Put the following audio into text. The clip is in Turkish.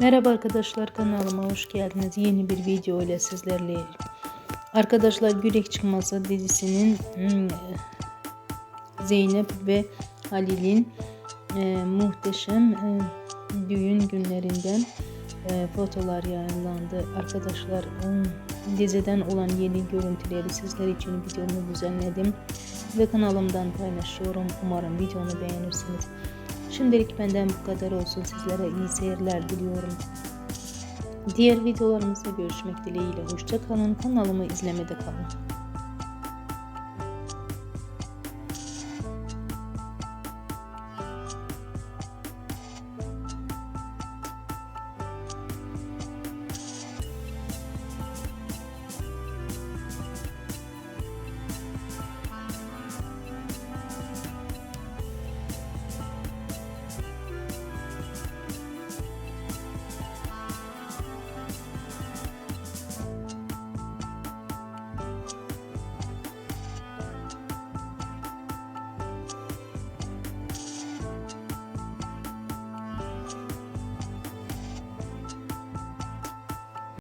Merhaba arkadaşlar kanalıma hoş geldiniz. Yeni bir video ile sizlerleyim. Arkadaşlar Gürek Çıkmazı dizisinin hmm, Zeynep ve Halil'in e, muhteşem e, düğün günlerinden e, fotolar yayınlandı. Arkadaşlar hmm, diziden olan yeni görüntüleri sizler için videomu düzenledim ve kanalımdan paylaşıyorum. Umarım videomu beğenirsiniz. Şimdilik benden bu kadar olsun. Sizlere iyi seyirler diliyorum. Diğer videolarımızda görüşmek dileğiyle. Hoşça kalın. Kanalımı izlemede kalın.